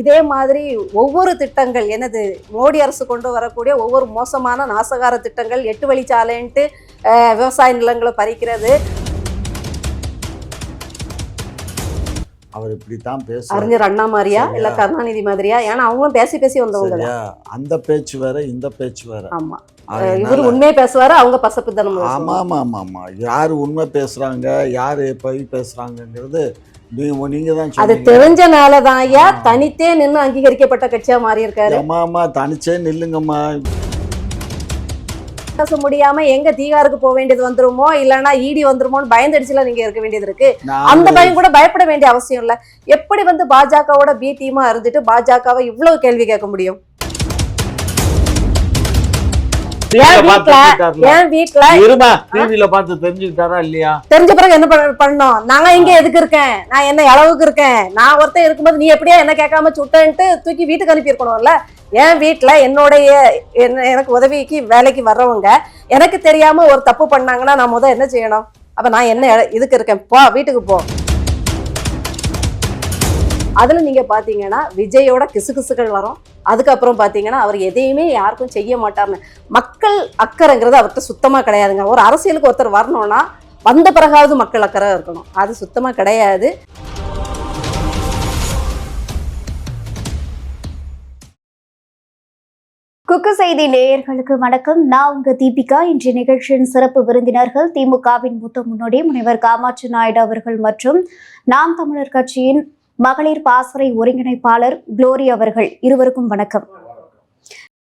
இதே மாதிரி ஒவ்வொரு திட்டங்கள் எனது மோடி அரசு கொண்டு வரக்கூடிய ஒவ்வொரு மோசமான நாசகார திட்டங்கள் எட்டு வழிச்சாலைன்ட்டு விவசாய நிலங்களை பறிக்கிறது. அவர் இப்படித்தான் பேசுவார். அறிஞர் அண்ணா மாதிரியா இல்ல. கருணாநிதி மாதிரியா? ஏன்னா அவங்களும் பேசி பேசி வந்தவங்க தான். அந்த பேச்சு வேற இந்த பேச்சு வேற. ஆமா. இவர் உண்மையை பேசுவாரு அவங்க பசப்புத்தனம் ஆமா பேசுவாங்க. ஆமா ஆமா ஆமா யார் உண்மை பேசுறாங்க யார் பொய் பேசுறாங்கங்கிறது தான் அது தெரிஞ்சனால தான் ஐயா தனித்தே நின்று அங்கீகரிக்கப்பட்ட கட்சியா மாறி இருக்காரு அம்மா தனிச்சே நில்லுங்கம்மா. பேச முடியாம எங்க தீகாருக்கு போக வேண்டியது வந்துருமோ இல்லனா ஈடி வந்துருமோன்னு பயந்தடிச்சுல நீங்க இருக்க வேண்டியது இருக்கு. அந்த பயம் கூட பயப்பட வேண்டிய அவசியம் இல்ல. எப்படி வந்து பாஜகவோட பி டீமா இருந்துட்டு பாஜகவை இவ்வளவு கேள்வி கேட்க முடியும்? என் வீட்ல என் வீட்ல இருமா டிவில பார்த்து தெரிஞ்சுக்கிட்டாரா இல்லையா? தெரிஞ்ச பிறகு என்ன பண்ண- பண்ணணும் நாங்க இங்க எதுக்கு இருக்கேன்? நான் என்ன அளவுக்கு இருக்கேன்? நான் ஒருத்தன் இருக்கும்போது நீ எப்படியா என்ன கேட்காம சுட்டேன்ட்டு தூக்கி வீட்டுக்கு அனுப்பி இருக்கணும்ல? என் வீட்டுல என்னுடைய என்ன- எனக்கு உதவிக்கு வேலைக்கு வர்றவங்க எனக்கு தெரியாம ஒரு தப்பு பண்ணாங்கன்னா நான் முத என்ன செய்யணும்? அப்ப நான் என்ன இதுக்கு இருக்கேன்? போ வீட்டுக்கு போ. அதில் நீங்கள் பார்த்தீங்கன்னா விஜயோட கிசுகிசுகள் வரும். அதுக்கப்புறம் பார்த்தீங்கன்னா அவர் எதையுமே யாருக்கும் செய்ய மாட்டார்னு. மக்கள் அக்கறைங்கிறது அவர்கிட்ட சுத்தமாக கிடையாதுங்க. ஒரு அரசியலுக்கு ஒருத்தர் வரணும்னா வந்த பிறகாவது மக்கள் அக்கறை இருக்கணும். அது சுத்தமாக கிடையாது. குக்கு செய்தி நேயர்களுக்கு வணக்கம். நான் உங்க தீபிகா. இன்றைய நிகழ்ச்சியின் சிறப்பு விருந்தினர்கள் திமுகவின் மூத்த முன்னோடி முனைவர் காமாட்சி நாயுடு அவர்கள் மற்றும் நாம் தமிழர் கட்சியின் மகளிர் பாசறை ஒருங்கிணைப்பாளர் குளோரி அவர்கள் இருவருக்கும் வணக்கம்.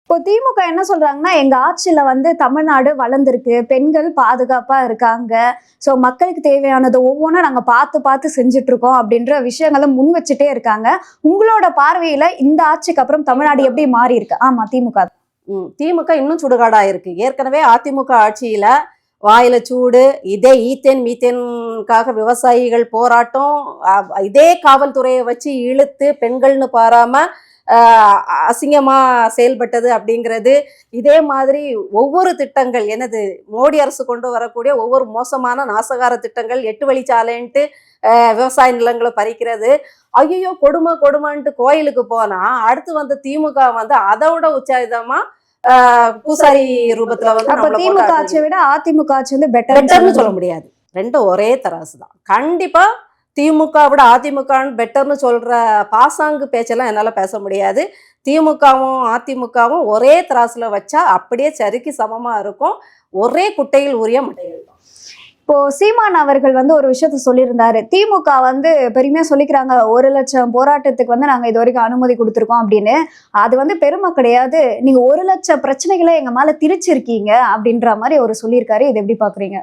இப்போ திமுக என்ன சொல்றாங்கன்னா எங்க ஆட்சியில வந்து தமிழ்நாடு வளர்ந்துருக்கு பெண்கள் பாதுகாப்பா இருக்காங்க. ஸோ மக்களுக்கு தேவையானதை ஒவ்வொன்றும் நாங்க பார்த்து பார்த்து செஞ்சுட்டு இருக்கோம் அப்படின்ற விஷயங்களை முன் வச்சுட்டே இருக்காங்க. உங்களோட பார்வையில இந்த ஆட்சிக்கு அப்புறம் தமிழ்நாடு எப்படி மாறி இருக்கு ஆமா திமுக ம், திமுக இன்னும் சுடுகாடா இருக்கு. ஏற்கனவே அதிமுக ஆட்சியில வாயில சூடு இதே ஈத்தேன் மீத்தேனுக்காக விவசாயிகள் போராட்டம் இதே காவல்துறையை வச்சு இழுத்து பெண்கள்னு பாராம அசிங்கமாக அசிங்கமா செயல்பட்டது அப்படிங்கிறது இதே மாதிரி ஒவ்வொரு திட்டங்கள் எனது மோடி அரசு கொண்டு வரக்கூடிய ஒவ்வொரு மோசமான நாசகார திட்டங்கள் எட்டு வழிச்சாலைன்ட்டு விவசாய நிலங்களை பறிக்கிறது. ஐயோ கொடுமை கொடுமைன்ட்டு கோயிலுக்கு போனா அடுத்து வந்த திமுக வந்து அதோட உச்சாயுதமா பூசாரி ரூபத்துல வந்து அப்ப திமுக ஆட்சியை விட அதிமுக ஆட்சி வந்து பெட்டர்னு பெட்டர் சொல்ல முடியாது. ரெண்டும் ஒரே தராசு தான். கண்டிப்பா திமுக விட அதிமுக பெட்டர்னு சொல்ற பாசாங்கு பேச்செல்லாம் என்னால பேச முடியாது. திமுகவும் அதிமுகவும் ஒரே தராசுல வச்சா அப்படியே சரிக்கு சமமா இருக்கும். ஒரே குட்டையில் உரிய மட்டைகள் தான். இப்போ சீமான் அவர்கள் வந்து ஒரு விஷயத்த சொல்லியிருந்தாரு. திமுக வந்து பெருமையா சொல்லிக்கிறாங்க ஒரு லட்சம் போராட்டத்துக்கு வந்து நாங்க இது வரைக்கும் அனுமதி கொடுத்துருக்கோம் அப்படின்னு. அது வந்து பெருமை கிடையாது. நீங்க ஒரு லட்சம் பிரச்சனைகளை எங்க மேல திரிச்சிருக்கீங்க அப்படின்ற மாதிரி அவர் சொல்லியிருக்காரு. இது எப்படி பாக்குறீங்க?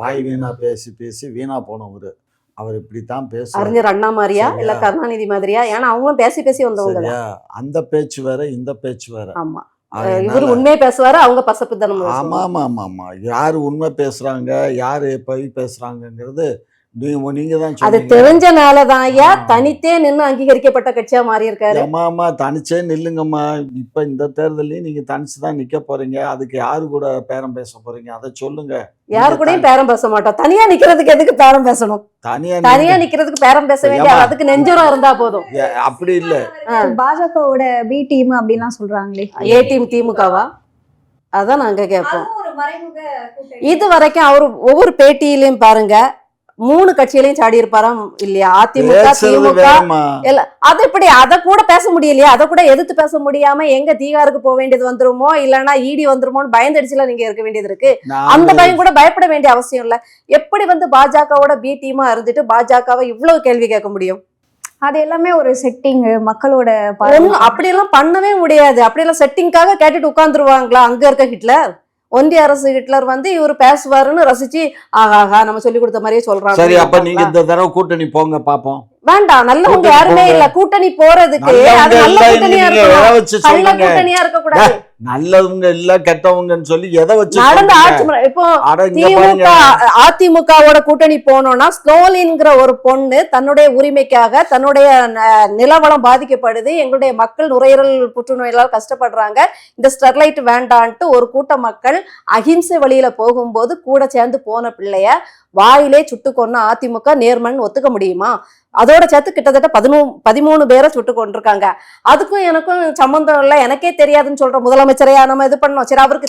வாய் வீணா பேசி பேசி வீணா போனவர். அவர் இப்படித்தான் பேசுவார். அறிஞர் அண்ணா மாதிரியா? இல்ல. கருணாநிதி மாதிரியா? ஏன்னா அவங்களும் பேசி பேசி வந்தவங்க அந்த பேச்சு வேற இந்த பேச்சு வேற. ஆமா. இவர் உண்மையை பேசுவாரு அவங்க பசப்புத்தனம் ஆமா பேசுவாங்க. ஆமா ஆமா ஆமா யார் உண்மை பேசுறாங்க யார் பொய் பேசுறாங்கங்கிறது தான் அது தெரிஞ்சனால தான். தனித்தே நின்று அங்கீகரிக்கப்பட்ட கட்சியா மாறி இருக்காரு அம்மா அம்மா தனிச்சே நில்லுங்கம்மா. இப்ப இந்த தேர்தலையும் நீங்க தனிச்சு தான் நிக்க போறீங்க. அதுக்கு யாரு கூட பேரம் பேச போறீங்க? அதை சொல்லுங்க. யாரு கூடயும் பேரம் பேச மாட்டோம். தனியா நிக்கிறதுக்கு எதுக்கு பேரம் பேசணும்? தனியா தனியா நிக்கிறதுக்கு பேரம் பேச வேண்டிய? அதுக்கு நெஞ்சுரம் இருந்தா போதும். அப்படி இல்ல. பாஜகவோட பி டீம் அப்படின்லாம் சொல்றாங்களே. ஏ டீம் திமுகவா? அதான் நாங்க கேட்போம். இது வரைக்கும் அவர் ஒவ்வொரு பேட்டியிலையும் பாருங்க மூணு கட்சியிலையும் சாடி இருப்பாராம் இல்லையா? அதிமுக திமுக இல்ல அது எப்படி? அத கூட பேச முடியலையா? அத கூட எதிர்த்து பேச முடியாம எங்க தீகாருக்கு போக வேண்டியது வந்துருமோ? இல்லனா ஈடி வந்துருமோன்னு பயந்தடிச்சுல நீங்க இருக்க வேண்டியது இருக்கு. அந்த பயம் கூட பயப்பட வேண்டிய அவசியம் இல்ல. எப்படி வந்து பாஜகவோட பி டீமா இருந்துட்டு பாஜகவை இவ்வளவு கேள்வி கேட்க முடியும்? அது எல்லாமே ஒரு செட்டிங் மக்களோட பார்வை. ஒண்ணு அப்படியெல்லாம் பண்ணவே முடியாது. அப்படியெல்லாம் செட்டிங்காக கேட்டுட்டு உட்கார்ந்துருவாங்களா? அங்க இருக்க ஹிட்லர்? ஒன்றிய அரசு ஹிட்லர் வந்து இவர் பேசுவாருன்னு ரசிச்சு ஆஹாஹா நம்ம சொல்லி கொடுத்த மாதிரியே சொல்றாங்க. சரி அப்ப நீங்க இந்த தடவை கூட்டணி போங்க பாப்போம். வேண்டாம் நல்லவங்க யாருமே. இல்ல. கூட்டணி போறதுக்கு அது நல்ல கூட்டணியா இருக்கணும். கள்ள கூட்டணியா இருக்க கூடாது நல்லவங்க இல்ல கெட்டவங்கன்னு சொல்லி எதை வச்சு நடந்த? ஆட்சி இப்போ திமுக அதிமுகவோட கூட்டணி போனோம்னா ஸ்னோலின்ங்கிற ஒரு பொண்ணு தன்னுடைய உரிமைக்காக தன்னுடைய நிலவளம் பாதிக்கப்படுது. எங்களுடைய மக்கள் நுரையீரல் புற்றுநோயால் கஷ்டப்படுறாங்க. இந்த ஸ்டெர்லைட் வேண்டான்ட்டு ஒரு கூட்ட மக்கள் அகிம்சை வழியில போகும்போது கூட சேர்ந்து போன பிள்ளைய வாயிலே சுட்டு கொன்ன அதிமுக நேர்மன் ஒத்துக்க முடியுமா? அதோட சேர்த்து கிட்டத்தட்ட பதினூ பதிமூணு பேரை சுட்டு கொண்டிருக்காங்க. அதுக்கும் எனக்கும் சம்பந்தம் இல்லை. எனக்கே தெரியாதுன்னு சொல்ற முதலமைச்சரையா நம்ம இது பண்ணோம். சரி அவருக்கு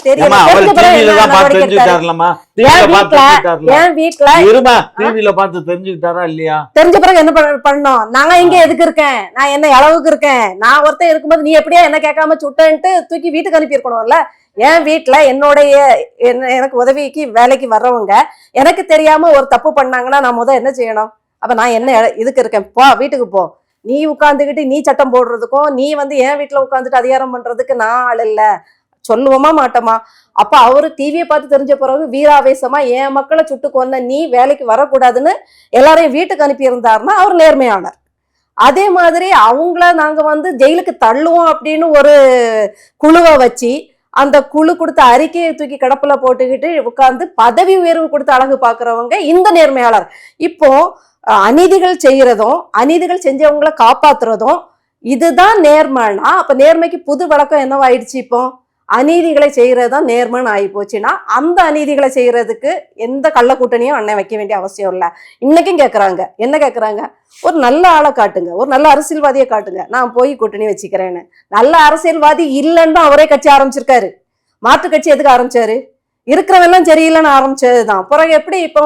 தெரிஞ்ச பிறகு என்ன பண்ணோம்? நாங்க இங்க எதுக்கு இருக்கேன்? நான் என்ன அளவுக்கு இருக்கேன்? நான் ஒருத்தன் இருக்கும்போது நீ எப்படியா என்ன கேட்காம சுட்டேன்ட்டு தூக்கி வீட்டுக்கு அனுப்பி இருக்கணும்ல என் வீட்ல என்னுடைய என்ன- எனக்கு உதவிக்கு வேலைக்கு வர்றவங்க எனக்கு தெரியாம ஒரு தப்பு பண்ணாங்கன்னா நான் முத என்ன செய்யணும்? அப்ப நான் என்ன இதுக்கு இருக்கேன். போ வீட்டுக்கு போ. நீ உட்காந்துக்கிட்டு நீ சட்டம் போடுறதுக்கும் நீ வந்து என் வீட்டில் உட்காந்துட்டு அதிகாரம் பண்ணுறதுக்கு நான் ஆள் இல்லை. சொல்லுவோமா மாட்டோமா? அப்போ அவர் டிவியை பார்த்து தெரிஞ்ச பிறகு வீராவேசமா என் மக்களை சுட்டு கொன்ன நீ வேலைக்கு வரக்கூடாதுன்னு எல்லாரையும் வீட்டுக்கு அனுப்பியிருந்தாருன்னா அவர் நேர்மையானார். அதே மாதிரி அவங்கள நாங்கள் வந்து ஜெயிலுக்கு தள்ளுவோம் அப்படின்னு ஒரு குழுவை வச்சு அந்த குழு கொடுத்த அறிக்கையை தூக்கி கிடப்பில் போட்டுக்கிட்டு உட்காந்து பதவி உயர்வு கொடுத்து அழகு பார்க்குறவங்க இந்த நேர்மையாளர். இப்போ அநீதிகள் செய்கிறதும் அநீதிகள் செஞ்சவங்கள காப்பாத்துறதும் இதுதான் நேர்மைனா அப்ப நேர்மைக்கு புது வழக்கம் என்னவாயிடுச்சு இப்போ? அநீதிகளை செய்கிறது தான் நேர்மன்னு ஆகி போச்சுன்னா அந்த அநீதிகளை செய்கிறதுக்கு எந்த கள்ள கூட்டணியும் அண்ணன் வைக்க வேண்டிய அவசியம் இல்லை. இன்னைக்கும் கேட்குறாங்க என்ன கேட்குறாங்க ஒரு நல்ல ஆளை காட்டுங்க. ஒரு நல்ல அரசியல்வாதியை காட்டுங்க. நான் போய் கூட்டணி வச்சுக்கிறேன்னு. நல்ல அரசியல்வாதி இல்லைன்னு அவரே கட்சி ஆரம்பிச்சிருக்காரு. மாற்று கட்சி எதுக்கு ஆரம்பிச்சாரு? இருக்கிறவெல்லாம் சரியில்லைன்னு ஆரம்பிச்சதுதான். பிறகு எப்படி இப்போ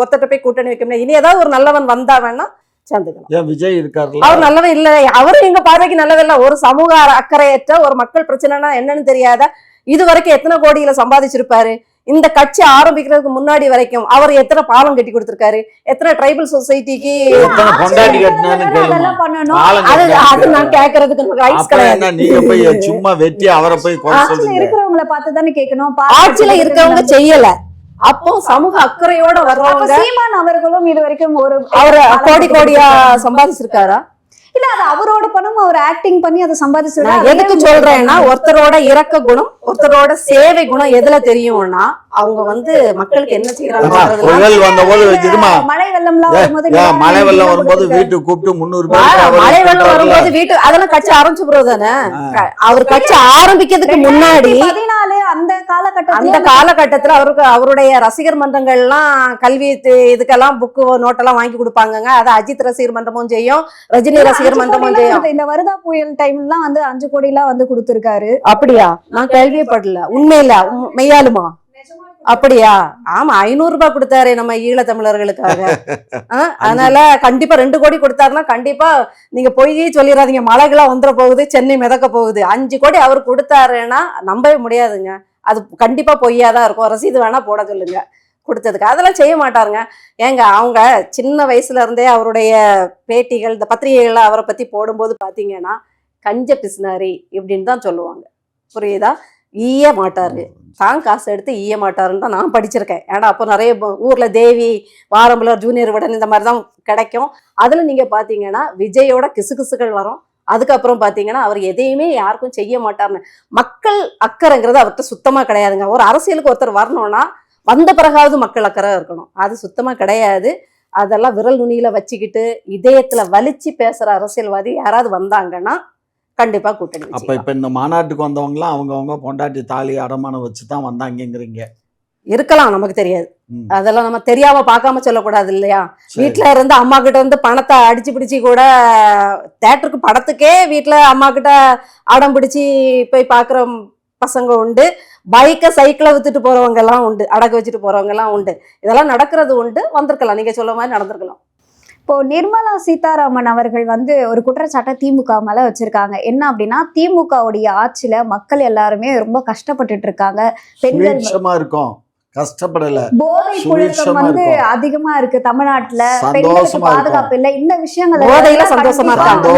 ஒருத்தட்ட போய் கூட்டணி வைக்க முடியும்? இனி ஏதாவது ஒரு நல்லவன் வந்தா வேணா சேர்ந்துக்கலாம். ஏன் விஜய் இருக்காருல்ல? அவர் நல்லவன் இல்ல. அவரும் எங்க பார்வைக்கு நல்லதில்ல ஒரு சமூக அக்கறையற்ற ஒரு மக்கள் பிரச்சனைனா என்னன்னு தெரியாத இது வரைக்கும் எத்தனை கோடியில சம்பாதிச்சிருப்பாரு? இந்த கட்சி ஆரம்பிக்கிறதுக்கு முன்னாடி வரைக்கும் அவர் எத்தனை பாலம் கட்டி கொடுத்திருக்காரு? எத்தனை ட்ரைபல் சொசைட்டிக்கு அது. நான் கேட்கறதுக்கு நமக்கு ரைட்ஸ் அப்புறம் என்ன நீங்க போய் கிடையாது சும்மா வெட்டி அவரை போய் இருக்கிறவங்கள பார்த்து தானே கேட்கணும். ஆட்சியில இருக்கவங்க செய்யல. அப்போ சமூக அக்கறையோட அப்ப வர்றவங்க சீமான் அவர்களும் இது வரைக்கும் ஒரு அவர் கோடி கோடியா சம்பாதிச்சிருக்காரா? இல்ல அது அவரோட பணம் அவர் ஆக்டிங் பண்ணி அதை சம்பாதிச்சு நான் எதுக்கு சொல்றேன்னா ஒருத்தரோட இரக்க குணம் ஒருத்தரோட சேவை குணம் எதுல தெரியும்னா அவங்க வந்து மக்களுக்கு என்ன செய்யறாங்க மழை வெள்ளம்லாம் வரும்போது மழை வெள்ளம் வரும்போது வீட்டுக்கு கூப்பிட்டு அவர் மழை வெள்ளம். வரும்போது வீட்டு அதெல்லாம் கட்சி ஆரம்பிச்சு தானே. அவர் கட்சி ஆரம்பிக்கிறதுக்கு முன்னாடி பதினாலு அந்த காலகட்டத்துல அந்த காலகட்டத்துல அவருக்கு அவருடைய ரசிகர் மன்றங்கள்லாம் கல்வி து- இதுக்கெல்லாம் புக்கு நோட்டெல்லாம் வாங்கி கொடுப்பாங்கங்க. அதை அஜித் ரசிகர் மன்றமும் செய்யும் ரஜினி ரசிகர் மன்றமும் செய்யும். இந்த- வருதா புயல் டைம்லாம் வந்து அஞ்சு கோடி எல்லாம் வந்து கொடுத்திருக்காரு. அப்படியா? நான் கேள்வியே படல. உண்மையில உம், மெய்யாலுமா? அப்படியா? ஆமா ஐநூறு ரூபாய் கொடுத்தாரு நம்ம ஈழத்தமிழர்களுக்காக அதனால கண்டிப்பா ரெண்டு கோடி கொடுத்தாருன்னா கண்டிப்பா நீங்க பொய் சொல்லிடாதீங்க மழைகளாம் வந்துட போகுது சென்னை மிதக்க போகுது. அஞ்சு கோடி அவர் கொடுத்தாருன்னா நம்பவே முடியாதுங்க. அது கண்டிப்பா பொய்யா தான் இருக்கும். ரசீது வேணா போட சொல்லுங்க. கொடுத்ததுக்கு. அதெல்லாம் செய்ய மாட்டாருங்க. ஏங்க அவங்க சின்ன வயசுல இருந்தே அவருடைய பேட்டிகள் இந்த பத்திரிகைகள் அவரை பத்தி போடும்போது பாத்தீங்கன்னா கஞ்ச பிசினாரி இப்படின்னு தான் சொல்லுவாங்க. புரியுதா? ஈய மாட்டாரு. தான் காசு எடுத்து ஈய மாட்டாருன்னு தான் நான் படிச்சிருக்கேன். ஏன்னா அப்போ நிறைய ஊர்ல தேவி வாரம்புலர் ஜூனியர் விடன் இந்த மாதிரி தான் கிடைக்கும். அதுல நீங்க பாத்தீங்கன்னா விஜயோட கிசுகிசுகள் வரும். அதுக்கப்புறம் பாத்தீங்கன்னா அவர் எதையுமே யாருக்கும் செய்ய மாட்டார்னு மக்கள் அக்கறைங்கிறது அவர்கிட்ட சுத்தமா கிடையாதுங்க. ஒரு அரசியலுக்கு ஒருத்தர் வரணும்னா வந்த பிறகாவது மக்கள் அக்கறை இருக்கணும். அது சுத்தமா கிடையாது. அதெல்லாம் விரல் நுனியில வச்சுக்கிட்டு இதயத்துல வலிச்சு பேசுற அரசியல்வாதி யாராவது வந்தாங்கன்னா கண்டிப்பா கூட்டணி அப்ப. இப்ப இந்த மாநாட்டுக்கு வந்தவங்கலாம் அவங்கவங்க பொண்டாட்டி தாலி அடமானம் வச்சு தான் வந்தாங்கங்கிறீங்க. இருக்கலாம் நமக்கு தெரியாது. அதெல்லாம் நம்ம தெரியாம பார்க்காம சொல்லக்கூடாது இல்லையா. வீட்ல இருந்து அம்மா கிட்ட இருந்து பணத்தை அடிச்சு பிடிச்சி கூட தேட்டருக்கு படத்துக்கே வீட்ல அம்மா கிட்ட அடம் பிடிச்சி போய் பார்க்குற பசங்க உண்டு. பைக்கை சைக்கிளை வித்துட்டு போறவங்க எல்லாம் உண்டு. அடகு வச்சுட்டு போறவங்க எல்லாம் உண்டு. இதெல்லாம் நடக்கிறது உண்டு வந்திருக்கலாம். நீங்க சொல்ல மாதிரி நடந்திருக்கலாம். இப்போ நிர்மலா சீதாராமன் அவர்கள் வந்து ஒரு குற்றச்சாட்டை திமுக மேல வச்சிருக்காங்க. என்ன அப்படின்னா திமுகவுடைய ஆட்சியில மக்கள் எல்லாருமே ரொம்ப கஷ்டப்பட்டுட்டு இருக்காங்க. பெண்கள் இருக்கும். கஷ்டப்படல. போதை புழக்கம் சுபிட்சமா வந்து. அதிகமா இருக்கு தமிழ்நாட்டுல. பாதுகாப்பு இல்ல. இந்த விஷயங்கள் சந்தோஷமா. வந்து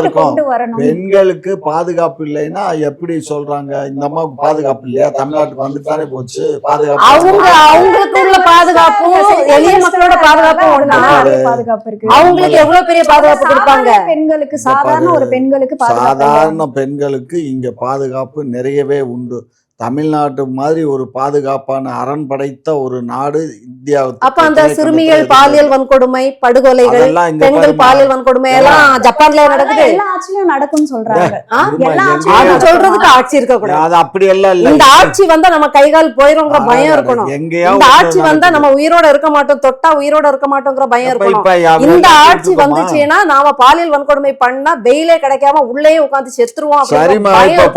இருக்கும். பெண்களுக்கு பாதுகாப்பு இல்லைன்னா எப்படி சொல்றாங்க? இந்த அம்மாவுக்கு பாதுகாப்பு இல்லையா? தமிழ்நாட்டுக்கு வந்துட்டு தானே போச்சு. பாதுகாப்பு அவங்க அவங்களுக்கு உள்ள பாதுகாப்பும் எளிய மக்களோட பாதுகாப்பும் பாதுகாப்பு இருக்கு. அவங்களுக்கு எவ்வளவு பெரிய பாதுகாப்பு கொடுப்பாங்க? பெண்களுக்கு சாதாரண ஒரு பெண்களுக்கு. சாதாரண பெண்களுக்கு இங்க பாதுகாப்பு நிறையவே உண்டு. தமிழ்நாட்டு மாதிரி ஒரு பாதுகாப்பான அரண் படைத்த ஒரு நாடு இந்தியா அப்ப அந்த சிறுமிகள் பாலியல் வன்கொடுமை படுகொலைகள் பெண்கள். பாலியல் வன்கொடுமை எல்லாம் ஜப்பான்ல நடக்குது. எல்லா ஆட்சியிலும் நடக்கும்னு சொல்றாங்க. அது ஆட்சியும் சொல்றதுக்கு ஆட்சி இருக்க கூடாது அது அப்படி எல்லாம் இல்ல. இந்த ஆட்சி வந்தா நம்ம கைகால் போயிருங்கிற பயம் இருக்கணும். இந்த ஆட்சி வந்தா. நம்ம உயிரோட இருக்க மாட்டோம் தொட்டா உயிரோட இருக்க மாட்டோங்கிற பயம் இருக்கணும். இந்த ஆட்சி? வந்துச்சுன்னா நாம பாலியல் வன்கொடுமை பண்ணா பெயிலே கிடைக்காம உள்ளேயே உட்கார்ந்து செத்துருவோம்.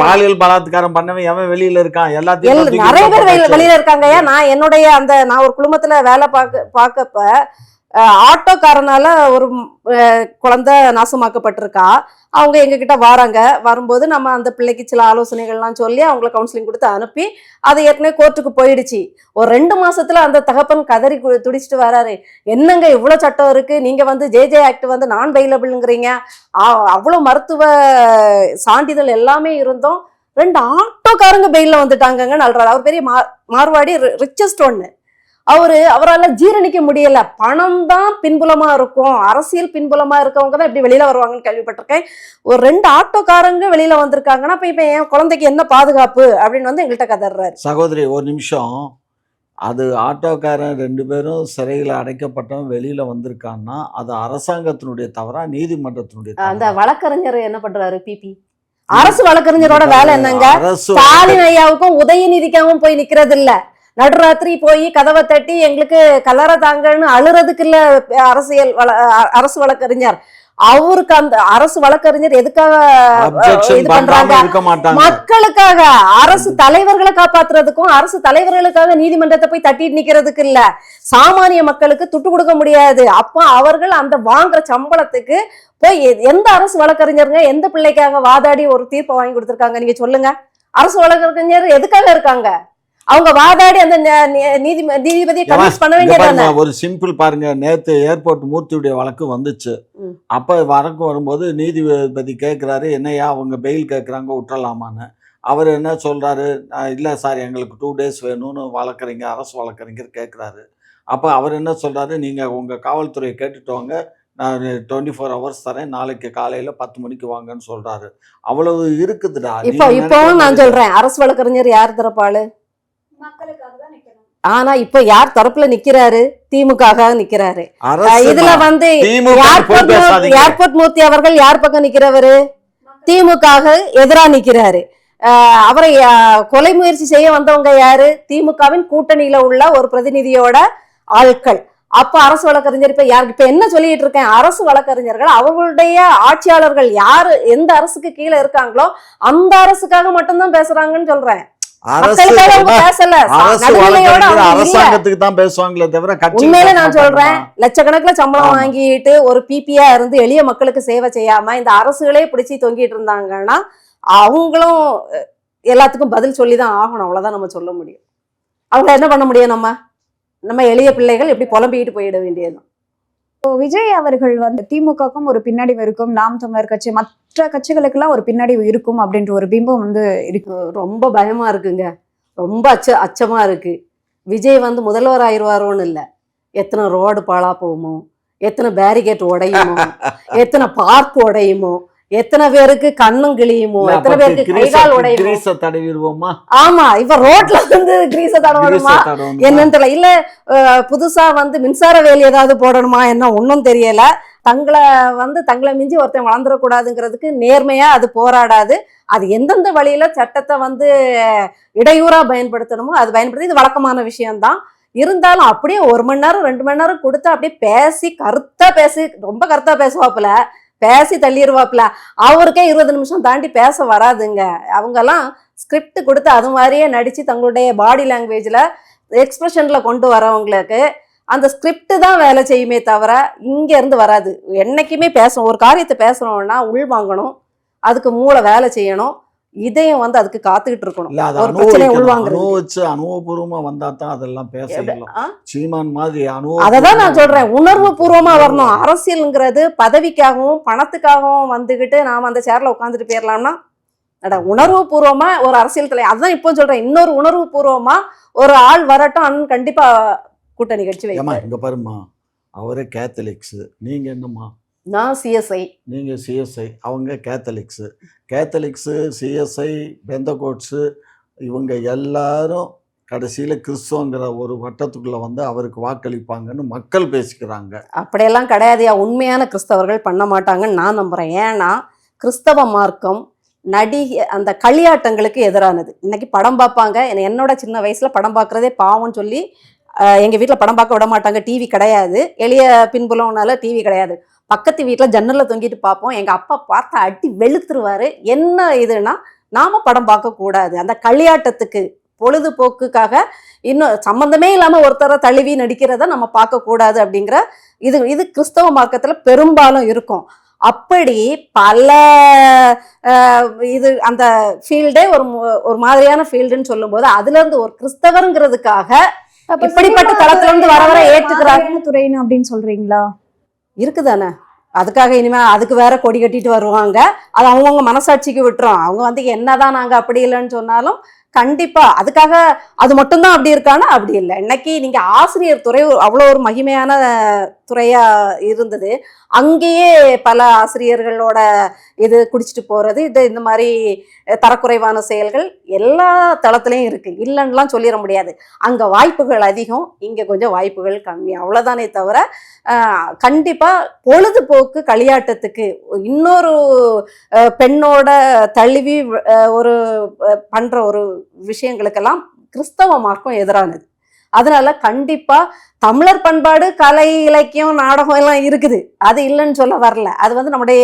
பாலியல் பலாத்காரம் பண்ணவன் எவன் வெளியில இருக்கான். எல்லாத்தையும் நிறைய பேர் வெளியில இருக்காங்க நான் என்னுடைய அந்த நான் ஒரு குடும்பத்துல வேலை பார்க்க பார்க்கப்ப ஆட்டோக்காரனால ஒரு குழந்தை நாசமாக்கப்பட்டிருக்கா. அவங்க எங்க கிட்ட வராங்க. வரும்போது நம்ம அந்த பிள்ளைக்கு சில ஆலோசனைகள்லாம் சொல்லி அவங்கள கவுன்சிலிங் கொடுத்து அனுப்பி அது ஏற்கனவே கோர்ட்டுக்கு போயிடுச்சு. ஒரு ரெண்டு மாசத்துல அந்த தகப்பன் கதறி கு- துடிச்சிட்டு வராரு. என்னங்க இவ்வளவு சட்டம் இருக்கு? நீங்க வந்து ஜேஜே ஆக்ட் வந்து நான் பெயிலபிள்ங்கிறீங்க அவ்வளவு மருத்துவ சான்றிதழ் எல்லாமே இருந்தோம் ரெண்டு ஆட்டோக்காரங்க பெயில்ல வந்துட்டாங்கங்க நல்றாரு அவர் பெரிய மா- மார்வாடி ரிச்சஸ்ட் ஒன்னு அவரு அவரால் ஜீரணிக்க முடியல. பணம் தான் பின்புலமா இருக்கும். அரசியல் பின்புலமா இருக்கவங்க தான் இப்படி வெளியில வருவாங்கன்னு கேள்விப்பட்டிருக்கேன். ஒரு ரெண்டு ஆட்டோக்காரங்க வெளியில வந்திருக்காங்கன்னா இப்ப இப்ப என் குழந்தைக்கு என்ன பாதுகாப்பு அப்படின்னு வந்து எங்கள்கிட்ட கதறாரு சகோதரி ஒரு நிமிஷம். அது ஆட்டோக்காரன் ரெண்டு பேரும் சிறையில் அடைக்கப்பட்டவன் வெளியில வந்திருக்கான்னா அது அரசாங்கத்தினுடைய தவறா நீதிமன்றத்தினுடைய அந்த? வழக்கறிஞர் என்ன பண்றாரு பிபி அரசு வழக்கறிஞரோட வேலை என்னங்க? ஸ்டாலின் ஐயாவுக்கும் உதயநிதிக்காகவும் போய் நிக்கிறது இல்ல நடுராத்திரி போய் கதவை தட்டி எங்களுக்கு கலர தாங்கன்னு அழுறதுக்கு இல்ல அரசியல் அரசு வழக்கறிஞர் அவருக்கு அந்த அரசு வழக்கறிஞர் எதுக்காக இது பண்றாங்க? மக்களுக்காக அரசு தலைவர்களை காப்பாத்துறதுக்கும் அரசு தலைவர்களுக்காக நீதிமன்றத்தை போய் தட்டிட்டு நிக்கிறதுக்கு இல்ல. சாமானிய மக்களுக்கு துட்டு கொடுக்க முடியாது. அப்ப அவர்கள் அந்த வாங்குற சம்பளத்துக்கு போய் எந்த அரசு வழக்கறிஞருங்க எந்த பிள்ளைக்காக வாதாடி ஒரு தீர்ப்பை வாங்கி கொடுத்திருக்காங்க? நீங்க சொல்லுங்க. அரசு வழக்கறிஞர் எதுக்காக இருக்காங்க? அவங்க வாதாடி அந்த நீதி நீதிபதியை கன்வின்ஸ் பண்ண இங்க வேண்டியது பாருங்க, ஒரு சிம்பிள் பாருங்க. நேத்து ஏர்போர்ட் மூர்த்தியுடைய வழக்கு வந்துச்சு. அப்ப வழக்கு வரும்போது நீதிபதி கேட்கிறாரு என்னையா அவங்க பெயில் கேட்குறாங்க விட்டுறலாமான்னு அவர் என்ன சொல்றாரு "அஹ், இல்ல சார் எங்களுக்கு டூ டேஸ் வேணும்னு வழக்கறிஞர் அரசு வழக்கறிஞர் கேட்குறாரு அப்ப அவர் என்ன சொல்றாரு நீங்க உங்க காவல்துறையை கேட்டுட்டு வாங்க. நான் டுவெண்ட்டி ஃபோர் ஹவர்ஸ் தரேன். நாளைக்கு காலையில பத்து மணிக்கு வாங்கன்னு சொல்றாரு. அவ்வளவு இருக்குதுடா. இப்போ நீங்க இப்போ நினைக்கிற நான் சொல்றேன் அரசு வழக்கறிஞர் யார் தரப்பாளு? ஆனா இப்ப யார் தரப்புல நிக்கிறாரு? திமுக நிக்கிறாரு. இதுல வந்து ஏர்போர்ட் மூர்த்தி அவர்கள் யார் பக்கம் நிக்கிறவரு? திமுக எதிரா நிக்கிறாரு. அவரை கொலை முயற்சி செய்ய வந்தவங்க யாரு? திமுகவின் கூட்டணியில உள்ள ஒரு பிரதிநிதியோட ஆட்கள். அப்ப அரசு வழக்கறிஞர் இப்ப யாருக்கு இப்ப என்ன சொல்லிட்டு இருக்கேன்? அரசு வழக்கறிஞர்கள் அவர்களுடைய ஆட்சியாளர்கள் யாரு? எந்த அரசுக்கு கீழே இருக்காங்களோ அந்த அரசுக்காக மட்டும்தான் பேசுறாங்கன்னு சொல்றேன். அரசாங்கத்துக்கு தான் பேசுவாங்களே தவிர கட்சி உண்மையிலே நான் சொல்றேன். லட்சக்கணக்குல சம்பளம். வாங்கிட்டு ஒரு பிபியா இருந்து எளிய மக்களுக்கு சேவை செய்யாம இந்த அரசுகளே பிடிச்சி தொங்கிட்டு இருந்தாங்கன்னா அவங்களும் எல்லாத்துக்கும் பதில் சொல்லி தான் ஆகணும். அவ்வளவுதான் நம்ம சொல்ல முடியும். அவங்க என்ன பண்ண முடியும் நம்ம? நம்ம எளிய பிள்ளைகள் எப்படி புலம்பிக்கிட்டு போயிட வேண்டியது இப்போ விஜய் அவர்கள் வந்து திமுகவுக்கும் ஒரு பின்னாடி இருக்கும் நாம் தமிழர் கட்சி மற்ற கட்சிகளுக்கெல்லாம் ஒரு பின்னாடி இருக்கும் அப்படின்ற ஒரு பிம்பம் வந்து இருக்கு. ரொம்ப பயமா இருக்குங்க. ரொம்ப அச்ச அச்சமா இருக்கு. விஜய் வந்து முதல்வர் ஆயிடுவாரோன்னு இல்லை. எத்தனை ரோடு பாழா போகுமோ எத்தனை பேரிகேட் உடையுமோ எத்தனை பார்க் உடையுமோ எத்தனை பேருக்கு கண்ணும் கிளியுமோ? எத்தனை பேருக்கு கைகால் உடையுமோ? தடவிடுவோமா? ஆமா இப்ப ரோட்ல வந்து கிரீச தடவணுமா? என்னன்னு தெரியல. இல்ல புதுசா வந்து மின்சார வேலி ஏதாவது போடணுமா? என்ன ஒன்றும் தெரியல. தங்களை வந்து தங்களை மிஞ்சி ஒருத்தன் வளர்ந்துடக்கூடாதுங்கிறதுக்கு நேர்மையா அது போராடாது. அது எந்தெந்த வழியில சட்டத்தை வந்து இடையூறா பயன்படுத்தணுமோ அது பயன்படுத்தி இது வழக்கமான விஷயம்தான். இருந்தாலும் அப்படியே ஒரு மணி நேரம் ரெண்டு மணி நேரம் கொடுத்து அப்படியே பேசி கருத்தா பேசி ரொம்ப கருத்தா பேசுவாப்புல. பேசி தள்ளிடுவாப்புல அவருக்கே இருபது நிமிஷம் தாண்டி பேச வராதுங்க. அவங்கெல்லாம் ஸ்கிரிப்ட் கொடுத்து அது மாதிரியே நடித்து தங்களுடைய பாடி லாங்குவேஜில் எக்ஸ்ப்ரெஷனில் கொண்டு வரவங்களுக்கு அந்த ஸ்கிரிப்ட் தான் வேலை செய்யுமே தவிர இங்கேருந்து வராது. என்றைக்குமே பேசணும். ஒரு காரியத்தை பேசுறோம்னா உள் வாங்கணும். அதுக்கு மூளை வேலை செய்யணும். இதயம் வந்து அதுக்கு காத்துக்கிட்டு இருக்கணும். ஒரு பிரச்சனையை உள்வாங்குறது அனுபவிச்சு அனுபவபூர்வமா வந்தா தான் அதெல்லாம் பேச? சீமான் மாதிரி அததான் நான் அனுபவம் சொல்றேன் உணர்வு பூர்வமா வரணும். அரசியலுங்கிறது பதவிக்காகவும் பணத்துக்காகவும் வந்துகிட்டு நாம அந்த சேர்ல உட்காந்துட்டு போயிடலாம்னா அட உணர்வு பூர்வமா ஒரு அரசியல் தலை அதுதான் இப்போ சொல்றேன். இன்னொரு உணர்வு பூர்வமா ஒரு ஆள் வரட்டும். அண்ணன் கண்டிப்பா கூட்டணி கட்சி வைப்பாரு. இங்க பாருமா அவரே கேத்தலிக்ஸ் நீங்க என்னம்மா? நான் சிஎஸ்ஐ நீங்க சிஎஸ்ஐ அவங்க கேத்தலிக்ஸு கேத்தலிக்ஸு சிஎஸ்ஐ பெந்தகோட்ஸு இவங்க எல்லாரும் கடைசியில் கிறிஸ்துவங்கிற ஒரு வட்டத்துக்குள்ள வந்து அவருக்கு வாக்களிப்பாங்கன்னு மக்கள் பேசிக்கிறாங்க. அப்படியெல்லாம் கிடையாதுயா உண்மையான கிறிஸ்தவர்கள் பண்ண மாட்டாங்கன்னு நான் நம்புறேன். ஏன்னா கிறிஸ்தவ மார்க்கம் நடிகை அந்த களியாட்டங்களுக்கு எதிரானது. இன்னைக்கு படம் பார்ப்பாங்க. என்ன- என்னோட சின்ன வயசுல படம் பார்க்குறதே பாவம்னு சொல்லி அஹ், எங்க வீட்டில் படம் பார்க்க விட மாட்டாங்க. டிவி கிடையாது. எளிய பின்புலம்னால டிவி கிடையாது. பக்கத்து வீட்டில் ஜன்னலில் தொங்கிட்டு பார்ப்போம் எங்கள் அப்பா பார்த்து அடி வெளுத்துருவாரு. என்ன இதுன்னா நாம படம் பார்க்கக்கூடாது அந்த களியாட்டத்துக்கு பொழுதுபோக்குக்காக இன்னும் சம்மந்தமே இல்லாமல் ஒருத்தரை தழுவி நடிக்கிறத நம்ம பார்க்கக்கூடாது அப்படிங்கிற இது இது கிறிஸ்தவ மார்க்கத்தில் பெரும்பாலும் இருக்கும். அப்படி பல இது அந்த ஃபீல்டே ஒரு ஒரு மாதிரியான ஃபீல்டுன்னு சொல்லும்போது அதுல இருந்து ஒரு கிறிஸ்தவருங்கிறதுக்காக இப்படிப்பட்ட தளத்துல இருந்து வர வர. மாதிரியான துறைன்னு அப்படின்னு சொல்றீங்களா? இருக்குதானே? அதுக்காக இனிமே அதுக்கு வேற கொடி கட்டிட்டு வருவாங்க. அது அவங்கவுங்க மனசாட்சிக்கு விட்டுரும். அவங்க வந்து என்னதான் நாங்க அப்படி இல்லைன்னு சொன்னாலும் கண்டிப்பா அதுக்காக அது மட்டும்தான் அப்படி இருக்கானா? அப்படி இல்லை. இன்னைக்கு நீங்க ஆசிரியர் துறை ஒரு- அவ்வளோ ஒரு மகிமையான துறையா இருந்தது. அங்கேயே பல ஆசிரியர்களோட இது குடிச்சிட்டு போறது இது இந்த மாதிரி தரக்குறைவான செயல்கள் எல்லா தளத்துலையும் இருக்கு. இல்லைன்னுலாம் சொல்லிட முடியாது. அங்க வாய்ப்புகள் அதிகம் இங்க கொஞ்சம் வாய்ப்புகள் கம்மி. அவ்வளவுதானே தவிர கண்டிப்பாக கண்டிப்பா பொழுதுபோக்கு களியாட்டத்துக்கு இன்னொரு பெண்ணோட தழுவி ஒரு பண்ணுற பண்ற ஒரு விஷயங்களுக்கெல்லாம் கிறிஸ்தவ மார்க்கம் எதிரானது. அதனால கண்டிப்பா தமிழர் பண்பாடு கலை இலக்கியம் நாடகம் எல்லாம் இருக்குது. அது இல்லைன்னு சொல்ல வரல. அது வந்து நம்முடைய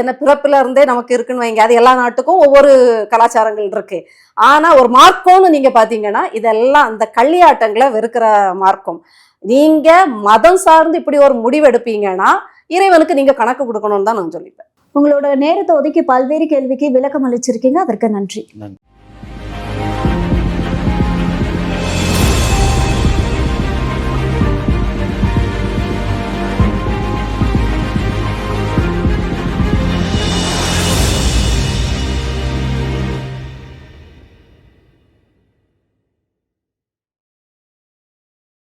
என்ன பிறப்புல இருந்தே நமக்கு இருக்குன்னு வைங்க. அது எல்லா நாட்டுக்கும் ஒவ்வொரு கலாச்சாரங்கள் இருக்கு. ஆனா ஒரு மார்க்கம்னு நீங்க பாத்தீங்கன்னா இதெல்லாம் அந்த களியாட்டங்களை வெறுக்கிற மார்க்கம். நீங்க மதம் சார்ந்து இப்படி ஒரு முடிவு எடுப்பீங்கன்னா இறைவனுக்கு நீங்க கணக்கு கொடுக்கணும்னு தான் நான் சொல்லிப்பேன். உங்களோட நேரத்தை ஒதுக்கி பல்வேறு கேள்விக்கு விளக்கம் அளிச்சிருக்கீங்க அதற்கு நன்றி.